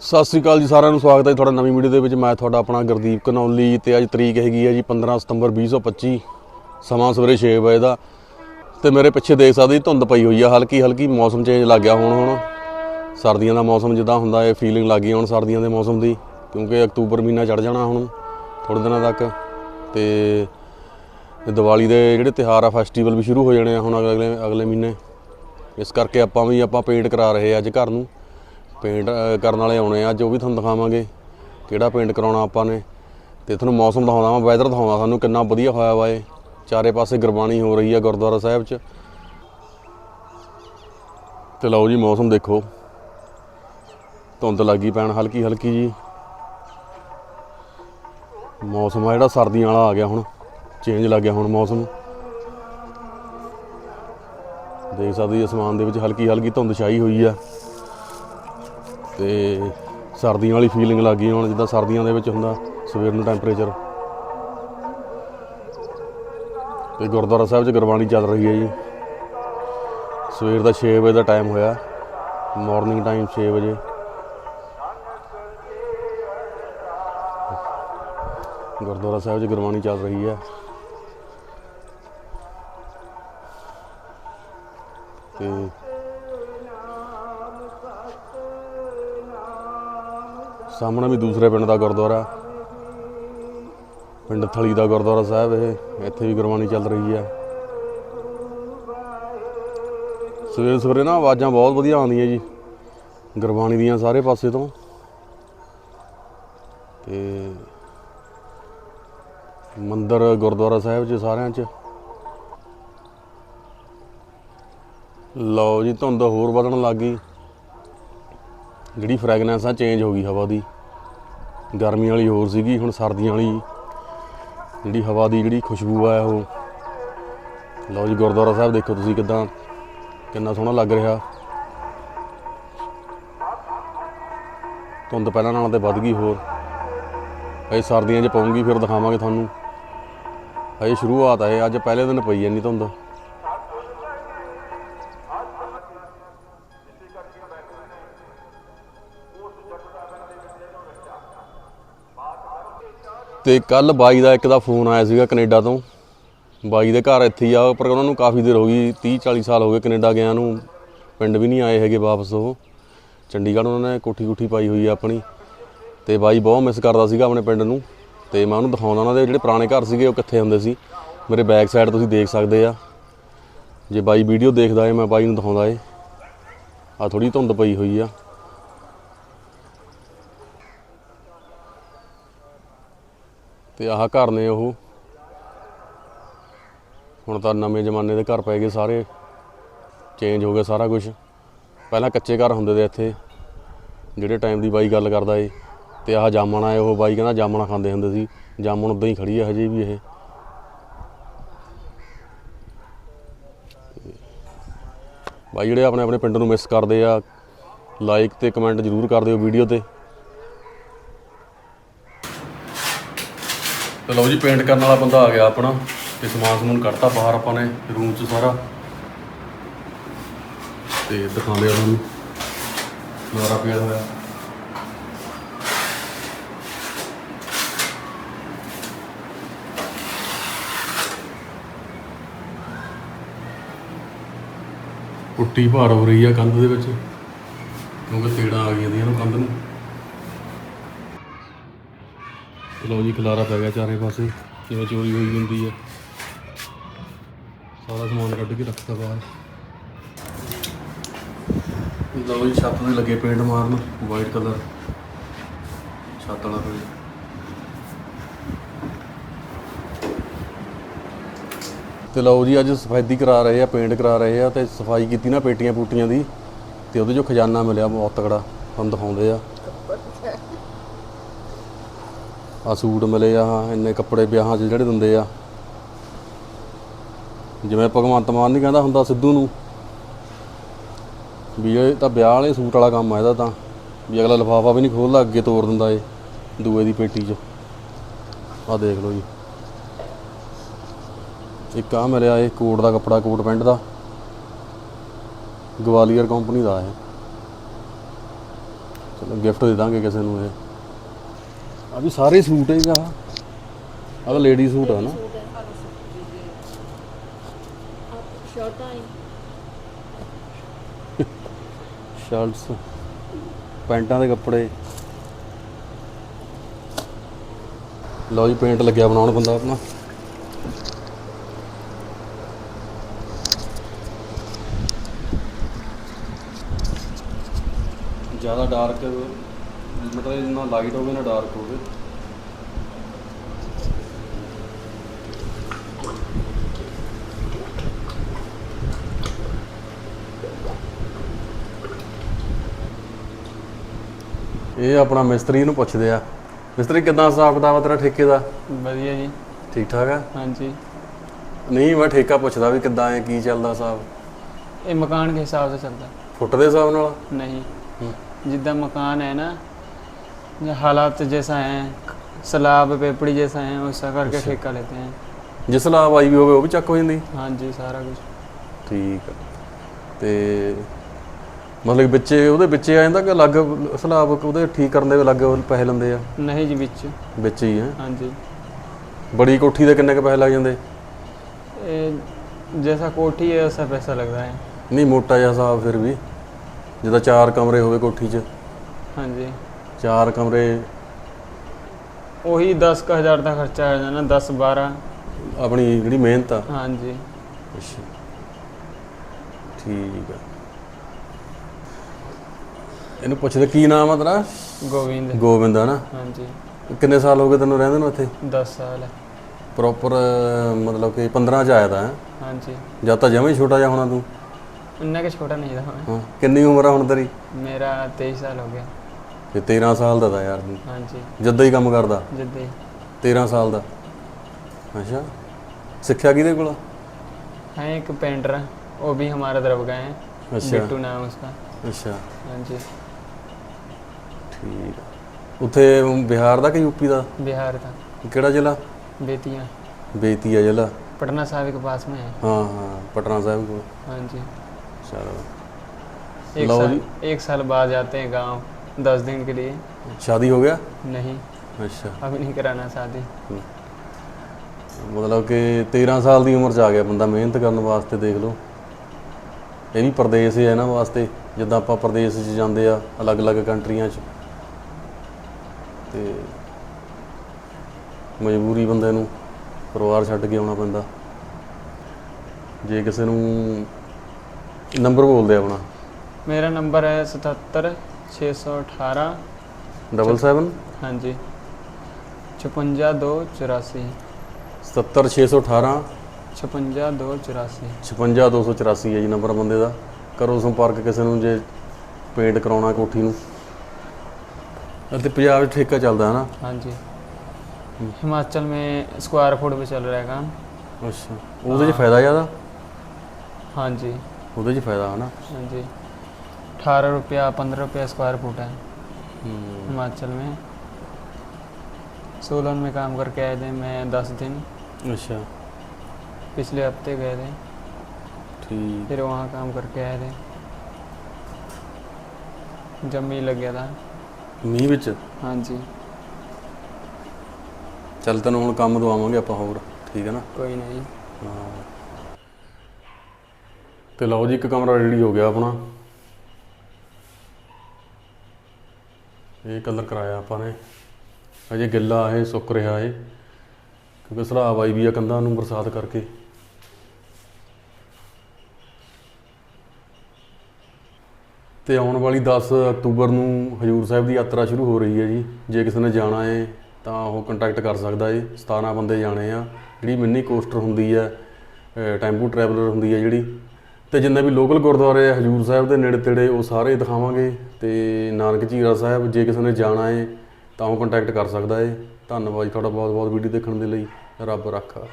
ਸਤਿ ਸ੍ਰੀ ਅਕਾਲ ਜੀ, ਸਾਰਿਆਂ ਨੂੰ ਸਵਾਗਤ ਹੈ ਤੁਹਾਡਾ ਨਵੀਂ ਵੀਡੀਓ ਦੇ ਵਿੱਚ। ਮੈਂ ਤੁਹਾਡਾ ਆਪਣਾ ਗੁਰਦੀਪ ਕਨੌਲੀ ਤੇ ਅੱਜ ਤਰੀਕ ਹੈਗੀ ਹੈ ਜੀ 15 ਸਤੰਬਰ 2025 ਸਮਾਂ ਸਵੇਰੇ 6 ਵਜੇ ਦਾ। ਤੇ ਮੇਰੇ ਪਿੱਛੇ ਦੇਖ ਸਕਦੇ ਧੁੰਦ ਪਈ ਹੋਈ ਆ, ਹਲਕੀ ਹਲਕੀ ਮੌਸਮ ਚੇਂਜ ਲੱਗ ਗਿਆ ਹੁਣ ਹੁਣ। ਸਰਦੀਆਂ ਦਾ ਮੌਸਮ ਜਿੱਦਾਂ ਹੁੰਦਾ ਹੈ ਫੀਲਿੰਗ ਲੱਗ ਗਈ ਹੁਣ ਸਰਦੀਆਂ ਦੇ ਮੌਸਮ ਦੀ, ਕਿਉਂਕਿ ਅਕਤੂਬਰ ਮਹੀਨਾ ਚੜ ਜਾਣਾ ਹੁਣ ਥੋੜੇ ਦਿਨਾਂ ਤੱਕ। ਤੇ ਤੇ ਦੀਵਾਲੀ ਦੇ ਜਿਹੜੇ ਤਿਉਹਾਰ ਆ ਫੈਸਟੀਵਲ ਵੀ ਸ਼ੁਰੂ ਹੋ ਜਾਣੇ ਆ ਹੁਣ ਅਗਲੇ ਅਗਲੇ ਮਹੀਨੇ। ਇਸ ਕਰਕੇ ਆਪਾਂ ਵੀ ਆਪਾਂ ਪੇਂਟ ਕਰਾ ਰਹੇ ਆ ਅੱਜ ਘਰ ਨੂੰ। ਪੇਂਟ ਕਰਨ ਵਾਲੇ ਆਉਣੇ ਆ, ਅੱਜ ਉਹ ਵੀ ਤੁਹਾਨੂੰ ਦਿਖਾਵਾਂਗੇ ਕਿਹੜਾ ਪੇਂਟ ਕਰਾਉਣਾ ਆਪਾਂ ਨੇ। ਤੇ ਤੁਹਾਨੂੰ ਮੌਸਮ ਦਿਖਾਉਂਦਾ ਮੈਂ ਵੈਦਰ ਦਿਖਾਉਂਦਾ ਸਾਨੂੰ ਕਿੰਨਾ ਵਧੀਆ ਹੋਇਆ ਵਾ ਇਹ। ਚਾਰੇ ਪਾਸੇ ਗੁਰਬਾਣੀ ਹੋ ਰਹੀ ਆ ਗੁਰਦੁਆਰਾ ਸਾਹਿਬ 'ਚ। ਤੇ ਲਓ ਜੀ, ਮੌਸਮ ਦੇਖੋ। ਧੁੰਦ ਲੱਗੀ ਪੈਣ, ਹਲਕੀ ਹਲਕੀ ਜੀ। ਮੌਸਮ ਆ ਜਿਹੜਾ, ਸਰਦੀਆਂ ਵਾਲਾ ਆ ਗਿਆ ਹੁਣ। ਚੇਂਜ ਲੱਗ ਗਿਆ ਹੁਣ ਮੌਸਮ। ਦੇਖ ਸਕਦੇ ਜੀ, ਅਸਮਾਨ ਦੇ ਵਿੱਚ ਹਲਕੀ ਹਲਕੀ ਧੁੰਦ ਛਾਈ ਹੋਈ ਆ। ਤੇ ਸਰਦੀਆਂ ਵਾਲੀ ਫੀਲਿੰਗ ਲੱਗ ਗਈ ਹੁਣ, ਜਿੱਦਾਂ ਸਰਦੀਆਂ ਦੇ ਵਿੱਚ ਹੁੰਦਾ, ਸਵੇਰ ਨੂੰ ਟੈਂਪਰੇਚਰ ਤੇ ਗੁਰਦੁਆਰਾ ਸਾਹਿਬ 'ਚ ਗੁਰਬਾਣੀ ਚੱਲ ਰਹੀ ਹੈ ਜੀ। ਸਵੇਰ ਦਾ 6 ਵਜੇ ਦਾ ਟਾਈਮ ਹੋਇਆ। ਮਾਰਨਿੰਗ ਟਾਈਮ 6 ਵਜੇ। ਗੁਰਦੁਆਰਾ ਸਾਹਿਬ 'ਚ ਗੁਰਬਾਣੀ ਚੱਲ ਰਹੀ ਹੈ। ਤੇ ਸਾਹਮਣੇ ਵੀ ਦੂਸਰੇ ਪਿੰਡ ਦਾ ਗੁਰਦੁਆਰਾ। ਪਿੰਡ ਥਲੀ ਦਾ ਗੁਰਦੁਆਰਾ ਸਾਹਿਬ ਇਹ, ਇੱਥੇ ਵੀ ਗੁਰਬਾਣੀ ਚੱਲ ਰਹੀ ਹੈ। ਸਵੇਰੇ ਸਵੇਰੇ ਨਾ ਆਵਾਜ਼ਾਂ ਬਹੁਤ ਵਧੀਆ ਆਉਂਦੀਆਂ ਜੀ, ਗੁਰਬਾਣੀ ਦੀਆਂ ਸਾਰੇ ਪਾਸੇ ਤੋਂ। ਤੇ ਮੰਦਰ ਗੁਰਦੁਆਰਾ ਸਾਹਿਬ 'ਚ ਸਾਰਿਆਂ 'ਚ। ਲਓ ਜੀ, ਧੁੰਦ ਹੋਰ ਵਧਣ ਲੱਗ ਗਈ। ਜਿਹੜੀ ਫ੍ਰੈਗਨੈਂਸ ਆ ਚੇਂਜ ਹੋ ਗਈ ਹਵਾ ਦੀ। ਗਰਮੀ ਵਾਲੀ ਹੋਰ ਸੀਗੀ, ਹੁਣ ਸਰਦੀਆਂ ਵਾਲੀ। ਜਿਹੜੀ ਹਵਾ ਦੀ ਜਿਹੜੀ ਖੁਸ਼ਬੂ ਆ, ਉਹ। ਲਓ ਜੀ, ਗੁਰਦੁਆਰਾ ਸਾਹਿਬ ਦੇਖੋ ਤੁਸੀਂ ਕਿਦਾਂ, ਕਿੰਨਾ ਸੋਹਣਾ ਲੱਗ ਰਿਹਾ। ਧੁੰਦ ਪਹਿਲਾਂ ਨਾਲੋਂ ਤੇ ਵੱਧ ਗਈ ਹੋਰ। ਇਹ ਸਰਦੀਆਂ 'ਚ ਪਊਂਗੀ ਫਿਰ ਦਿਖਾਵਾਂਗੇ ਤੁਹਾਨੂੰ। ਅਜੇ ਸ਼ੁਰੂਆਤ ਹੈ ਅੱਜ ਪਹਿਲੇ ਦਿਨ ਪਈ ਐ ਨਹੀਂ ਧੁੰਦ। ਤੇ ਕੱਲ ਬਾਈ ਦਾ ਇੱਕ ਦਾ ਫੋਨ ਆਇਆ ਸੀਗਾ ਕੈਨੇਡਾ ਤੋਂ। ਬਾਈ ਦੇ ਘਰ ਇੱਥੇ ਹੀ ਆ, ਪਰ ਉਹਨਾਂ ਨੂੰ ਕਾਫੀ ਦੇਰ ਹੋ ਗਈ 30 40 ਸਾਲ ਹੋ ਗਏ ਕੈਨੇਡਾ ਗਿਆ ਨੂੰ। ਪਿੰਡ ਵੀ ਨਹੀਂ ਆਏ ਹੈਗੇ ਵਾਪਸ ਉਹ। ਚੰਡੀਗੜ੍ਹ ਉਹਨਾਂ ਨੇ ਕੋਠੀ ਕੋਠੀ ਪਾਈ ਹੋਈ ਆ ਆਪਣੀ। ਤੇ ਬਾਈ ਬਹੁਤ ਮਿਸ ਕਰਦਾ ਸੀਗਾ ਆਪਣੇ ਪਿੰਡ ਨੂੰ। ਤੇ ਮੈਂ ਉਹਨੂੰ ਦਿਖਾਉਂਦਾ ਉਹਨਾਂ ਦੇ ਜਿਹੜੇ ਪੁਰਾਣੇ ਘਰ ਸੀਗੇ, ਉਹ ਕਿੱਥੇ ਹੁੰਦੇ ਸੀ। ਮੇਰੇ ਬੈਕ ਸਾਈਡ ਤੁਸੀਂ ਦੇਖ ਸਕਦੇ ਆ। ਜੇ ਬਾਈ ਵੀਡੀਓ ਦੇਖਦਾ ਏ, ਮੈਂ ਬਾਈ ਨੂੰ ਦਿਖਾਉਂਦਾ ਏ। ਆ ਥੋੜੀ ਧੁੰਦ ਪਈ ਹੋਈ ਆ। ਤੇ ਆਹ ਘਰ ਨੇ ਉਹ। ਹੁਣ ਤਾਂ ਨਵੇਂ ਜ਼ਮਾਨੇ ਦੇ ਘਰ ਪੈ ਗਏ ਸਾਰੇ। ਚੇਂਜ ਹੋ ਗਿਆ ਸਾਰਾ ਕੁਝ ਪਹਿਲਾਂ ਕੱਚੇ ਘਰ ਹੁੰਦੇ ਤੇ ਇੱਥੇ। ਜਿਹੜੇ ਟਾਈਮ ਦੀ ਬਾਈ ਗੱਲ ਕਰਦਾ ਏ। ਤੇ ਆਹ ਜਾਮਣ ਆਏ ਉਹ ਬਾਈ ਕਹਿੰਦਾ ਜਾਮਣਾ ਖਾਂਦੇ ਹੁੰਦੇ ਸੀ। ਜਾਮਣ ਉਦਾਂ ਹੀ ਖੜੀ ਆ ਹਜੇ ਵੀ ਇਹ। ਬਾਈ ਜਿਹੜੇ ਆਪਣੇ ਆਪਣੇ ਪਿੰਡ ਨੂੰ ਮਿਸ ਕਰਦੇ ਆ ਲਾਈਕ ਤੇ ਕਮੈਂਟ ਜ਼ਰੂਰ ਕਰ ਦਿਓ ਵੀਡੀਓ ਤੇ। ਤੇ ਲਓ ਜੀ ਪੇਂਟ ਕਰਨ ਵਾਲਾ ਬੰਦਾ ਆ ਗਿਆ ਆਪਣਾ ਤੇ ਸਮਾਨ ਸਮੂਨ ਕੱਢਤਾ ਬਾਹਰ ਆਪਾਂ ਨੇ ਰੂਮ 'ਚ ਸਾਰਾ। ਤੇ ਦਿਖਾਉਂਦੇ ਉਹਨਾਂ ਨੂੰ ਦੁਆਰਾ ਪਿਆ ਹੋਇਆ। ਪੁੱਟੀ ਭਾਰ ਹੋ ਰਹੀ ਆ ਕੰਧ ਦੇ ਵਿੱਚ, ਕਿਉਂਕਿ ਤੇੜਾਂ ਆ ਗਈਆਂ ਦੀਆਂ ਨੂੰ ਕੰਧ ਨੂੰ। ਲਓ ਜੀ, ਖਲਾਰਾ ਪੈ ਗਿਆ ਚਾਰੇ ਪਾਸੇ। ਜਿਵੇਂ ਚੋਰੀ ਹੋਈ ਹੁੰਦੀ ਹੈ ਸਾਰਾ ਸਮਾਨ ਕੱਢ ਕੇ ਰੱਖਤਾ ਬਾਹਰ। ਲਓ ਜੀ, ਛੱਤ ਤੇ ਲੱਗੇ ਪੇਂਟ ਮਾਰਨ ਵਾਈਟ ਕਲਰ ਛੱਤ ਵਾਲਾ ਪੇਂਟ ਤੇ ਲਓ ਜੀ, ਅੱਜ ਸਫਾਈਦੀ ਕਰਾ ਰਹੇ ਆ, ਪੇਂਟ ਕਰਾ ਰਹੇ ਆ ਤੇ ਸਫ਼ਾਈ ਕੀਤੀ ਨਾ ਪੇਟੀਆਂ ਪੂਟੀਆਂ ਦੀ। ਤੇ ਉਹਦੇ ਚੋਂ ਖਜ਼ਾਨਾ ਮਿਲਿਆ ਬਹੁਤ ਤਕੜਾ। ਤੁਹਾਨੂੰ ਦਿਖਾਉਂਦੇ ਆ। ਆ ਸੂਟ ਮਿਲੇ ਆ, ਇੰਨੇ ਕੱਪੜੇ ਵਿਆਹਾਂ 'ਚ ਜਿਹੜੇ ਦਿੰਦੇ ਆ। ਜਿਵੇਂ ਭਗਵੰਤ ਮਾਨ ਨਹੀਂ ਕਹਿੰਦਾ ਹੁੰਦਾ ਸਿੱਧੂ ਨੂੰ, ਵੀ ਇਹ ਤਾਂ ਵਿਆਹ ਵਾਲੇ ਸੂਟ ਵਾਲਾ ਕੰਮ ਆ ਇਹਦਾ ਤਾਂ, ਵੀ ਅਗਲਾ ਲਿਫਾਫਾ ਵੀ ਨਹੀਂ ਖੋਲਦਾ, ਅੱਗੇ ਤੋੜ ਦਿੰਦਾ ਏ ਦੂਏ ਦੀ ਪੇਟੀ 'ਚ। ਆ ਦੇਖ ਲਓ ਜੀ। ਇੱਕ ਆ ਮਿਲਿਆ ਇਹ ਕੋਟ ਦਾ ਕੱਪੜਾ, ਕੋਟ ਪੈਂਟ ਦਾ। ਗਵਾਲੀਅਰ ਕੰਪਨੀ ਦਾ ਇਹ। ਚਲੋ ਗਿਫਟ ਦੇ ਦਾਂਗੇ ਕਿਸੇ ਨੂੰ ਇਹ। ਆ ਵੀ ਸਾਰੇ ਸੂਟ ਹੈਗਾ। ਆ ਤਾਂ ਲੇਡੀ ਸੂਟ ਆ ਨਾ। ਸ਼ਰਟਾਂ ਸ਼ਰਟਸ ਪੈਂਟਾਂ ਦੇ ਕੱਪੜੇ। ਲਓ ਜੀ ਪੇਂਟ ਲੱਗਿਆ ਬਣਾਉਣ ਬੰਦਾ ਆਪਣਾ। ਜ਼ਿਆਦਾ ਡਾਰਕ ਮਤਲਬ ਨਾ ਲਾਈਟ ਹੋਵੇ ਨਾ ਡਾਰਕ ਹੋਵੇ। ਇਹ ਆਪਣਾ ਮਿਸਤਰੀ ਨੂੰ ਪੁੱਛਦੇ ਆ। ਮਿਸਤਰੀ ਕਿਦਾਂ ਹਿਸਾਬ ਕਿਤਾਬ ਤੇਰਾ ਠੇਕੇ ਦਾ? ਵਧੀਆ ਜੀ। ਠੀਕ ਠਾਕ ਆ? ਹਾਂਜੀ। ਨਹੀਂ ਮੈਂ ਠੇਕਾ ਪੁੱਛਦਾ ਵੀ ਕਿੱਦਾਂ ਐ ਕੀ ਚੱਲਦਾ ਹਿਸਾਬ? ਇਹ ਮਕਾਨ ਦੇ ਹਿਸਾਬ ਨਾਲ ਚੱਲਦਾ। ਫੁੱਟ ਦੇ ਹਿਸਾਬ ਨਾਲ? ਨਹੀਂ। ਜਿੱਦਾਂ ਮਕਾਨ ਹੈ ਨਾ हालात जैसा है सलाब पेपड़ी जैसा है वैसा करके अच्छा। ठेका लेते हैं ਜਿਸ ਲਾਭ ਆਈ ਵੀ ਹੋਵੇ ਉਹ ਵੀ ਚੱਕ ਹੋ ਜਾਂਦੀ हाँ जी सारा कुछ ਠੀਕ ਆ ਤੇ ਮਤਲਬ ਕਿ ਵਿੱਚੇ ਉਹਦੇ ਵਿੱਚੇ ਆ ਜਾਂਦਾ ਕਿ ਅਲੱਗ ਸਲਾਬ ਉਹਦੇ ਠੀਕ ਕਰਨ ਦੇ ਅਲੱਗ ਪੈਸੇ ਲੈਂਦੇ ਆ नहीं जी बिच ਵਿੱਚ ਹੀ ਹੈ हाँ जी ਬੜੀ ਕੋਠੀ ਦੇ ਕਿੰਨੇ ਕ ਪੈਸੇ ਲੱਗ ਜਾਂਦੇ ये जैसा कोठी है वैसा पैसा लग रहा है ਨਹੀਂ ਮੋਟਾ ਜਿਹਾ ਹਿਸਾਬ ਫਿਰ ਵੀ ਜਿੱਦਾਂ ਚਾਰ ਕਮਰੇ ਹੋਵੇ ਕੋਠੀ 'ਚ हाँ जी ਚਾਰ ਕਮਰੇ। ਉਹੀ 10000 ਦਾ ਖਰਚਾ ਆ ਜਾਣਾ 10 12 ਆਪਣੀ ਜਿਹੜੀ ਮਿਹਨਤ ਆ। ਹਾਂਜੀ। ਅੱਛਾ। ਠੀਕ ਆ। ਇਹਨੂੰ ਪੁੱਛਦੇ ਕੀ ਨਾਮ ਆ ਤੇਰਾ? ਗੋਵਿੰਦ। ਗੋਬਿੰਦ ਆ ਨਾ? ਹਾਂਜੀ। ਕਿੰਨੇ ਸਾਲ ਹੋ ਗਏ ਤੈਨੂੰ ਰਹਿੰਦੇ ਨੂੰ ਇੱਥੇ? 10 ਸਾਲ। ਹੈ ਪ੍ਰੋਪਰ ਮਤਲਬ ਕਿ 15 ਚ ਆਇਆ ਤਾਂ ਹਾਂਜੀ। ਜਾਂ ਤਾਂ ਜਮੇ ਛੋਟਾ ਜਿਹਾ ਹੋਣਾ ਤੂੰ? ਇੰਨਾ ਕਿ ਛੋਟਾ ਨਹੀਂ ਦਾ ਹਾਂ। ਕਿੰਨੀ ਉਮਰ ਆ ਹੁਣ ਤੇਰੀ? ਮੇਰਾ 23 ਸਾਲ ਹੋ ਗਿਆ। ਤੇ 13 ਸਾਲ ਦਾ ਤਾਂ ਯਾਰ ਤੂੰ हाँ जी ਜਦਾਂ ਹੀ ਕੰਮ ਕਰਦਾ जिद्दी 13 ਸਾਲ ਦਾ ਅੱਛਾ ਸਿੱਖਿਆ ਕਿਹਦੇ ਕੋਲ है एक पेंटर है, वो भी हमारे तरफ गए हैं ਅੱਛਾ बिट्टू नाम है उसका ਅੱਛਾ हाँ जी ਠੀਕ ਆ ਉੱਥੇ ਬਿਹਾਰ ਦਾ ਕਿ ਯੂਪੀ ਦਾ बिहार था ਕਿਹੜਾ ਜ਼ਿਲ੍ਹਾ बेतिया ਬੇਤੀਆ ਜ਼ਿਲ੍ਹਾ पटना साहिब के पास में है ਹਾਂ ਹਾਂ ਪਟਨਾ ਸਾਹਿਬ ਕੋਲ हाँ जी ਚਲੋ एक लो साल जी। एक साल बाद जाते हैं गांव दस दिन के लिए ਸ਼ਾਦੀ ਹੋ ਗਿਆ नहीं ਅੱਛਾ अभी नहीं कराना शादी ਮਤਲਬ ਕਿ 13 ਸਾਲ ਦੀ ਉਮਰ 'ਚ ਆ ਗਿਆ ਬੰਦਾ ਮਿਹਨਤ ਕਰਨ ਵਾਸਤੇ ਦੇਖ ਲਓ ਇਹ ਵੀ ਪਰਦੇਸ ਹੈ ਇਹਨਾਂ ਵਾਸਤੇ ਜਿੱਦਾਂ ਆਪਾਂ ਪਰਦੇਸ 'ਚ ਜਾਂਦੇ ਆ ਅਲੱਗ-ਅਲੱਗ ਕੰਟਰੀਆਂ 'ਚ ਤੇ ਮਜਬੂਰੀ ਬੰਦੇ ਨੂੰ ਪਰਿਵਾਰ ਛੱਡ ਕੇ ਆਉਣਾ ਪੈਂਦਾ ਜੇ ਕਿਸੇ ਨੂੰ ਨੰਬਰ ਬੋਲਦੇ ਆਪਣਾ मेरा नंबर है सतहत्तर छः सौ अठारह 77 हाँ जी छपंजा दो चौरासी 77618 छपंजा दो चौरासी 56284 ਹੈ ਜੀ ਨੰਬਰ ਬੰਦੇ ਦਾ ਕਰੋ ਸੰਪਰਕ ਕਿਸੇ ਨੂੰ ਜੇ ਪੇਂਟ ਕਰਾਉਣਾ ਕੋਠੀ ਨੂੰ ਅਤੇ ਪੰਜਾਬ 'ਚ ਠੇਕਾ ਚੱਲਦਾ ਹੈ ਨਾ हाँ जी हिमाचल में स्क्वायर फुट पे चल रहा है काम ਅੱਛਾ ਉਹਦੇ 'ਚ ਫਾਇਦਾ ਜ਼ਿਆਦਾ हाँ जी ਉਹਦੇ 'ਚ ਫਾਇਦਾ ਹੈ ਨਾ हाँ जी अठारह रुपया पंद्रह रुपया स्क्वायर फुट है हिमाचल में सोलन में काम करके आए थे मैं दस दिन ਅੱਛਾ पिछले हफ्ते गए थे ਠੀਕ फिर वहाँ काम करके आए थे जब मी लग गया था ਮੀਂਹ ਵਿੱਚ हाँ जी ਚੱਲ ਤੈਨੂੰ ਹੁਣ ਕੰਮ ਦਵਾਵਾਂਗੇ ਆਪਾਂ ਹੋਰ ਠੀਕ ਹੈ ਨਾ कोई नहीं ਹਾਂ। ਤੇ ਲਓ ਜੀ ਇੱਕ ਕਮਰਾ ਰੈਡੀ ਹੋ ਗਿਆ ਆਪਣਾ ਇਹ ਕਲਰ ਕਰਾਇਆ ਆਪਾਂ ਨੇ। ਅਜੇ ਗਿੱਲਾ ਇਹ ਸੁੱਕ ਰਿਹਾ ਏ। ਕਿਉਂਕਿ ਸਲਾਬ ਆਈ ਵੀ ਆ ਕੰਧਾਂ ਨੂੰ ਬਰਸਾਤ ਕਰਕੇ। ਤੇ ਆਉਣ ਵਾਲੀ 10 ਅਕਤੂਬਰ ਨੂੰ ਹਜੂਰ ਸਾਹਿਬ ਦੀ ਯਾਤਰਾ ਸ਼ੁਰੂ ਹੋ ਰਹੀ ਹੈ ਜੀ। ਜੇ ਕਿਸੇ ਨੇ ਜਾਣਾ ਹੈ ਤਾਂ ਉਹ ਕੰਟੈਕਟ ਕਰ ਸਕਦਾ ਏ। 17 ਬੰਦੇ ਜਾਣੇ ਆ। ਜਿਹੜੀ ਮਿੰਨੀ ਕੋਸਟਰ ਹੁੰਦੀ ਹੈ ਟੈਂਪੂ ਟਰੈਵਲਰ ਹੁੰਦੀ ਹੈ ਜਿਹੜੀ ਤੇ ਜਿੰਨੇ ਵੀ ਲੋਕਲ ਗੁਰਦੁਆਰੇ ਆ, ਹਜੂਰ ਸਾਹਿਬ ਦੇ ਨੇੜੇ ਤੇੜੇ, ਉਹ ਸਾਰੇ ਦਿਖਾਵਾਂਗੇ। ਤੇ ਨਾਨਕ ਝੀਰਾ ਸਾਹਿਬ, ਜੇ ਕਿਸੇ ਨੇ ਜਾਣਾ ਏ, ਤਾਂ ਉਹ ਕੰਟੈਕਟ ਕਰ ਸਕਦਾ ਏ। ਧੰਨਵਾਦ ਜੀ ਤੁਹਾਡਾ ਬਹੁਤ ਬਹੁਤ ਵੀਡੀਓ ਦੇਖਣ ਦੇ ਲਈ। ਰੱਬ ਰੱਖਾ।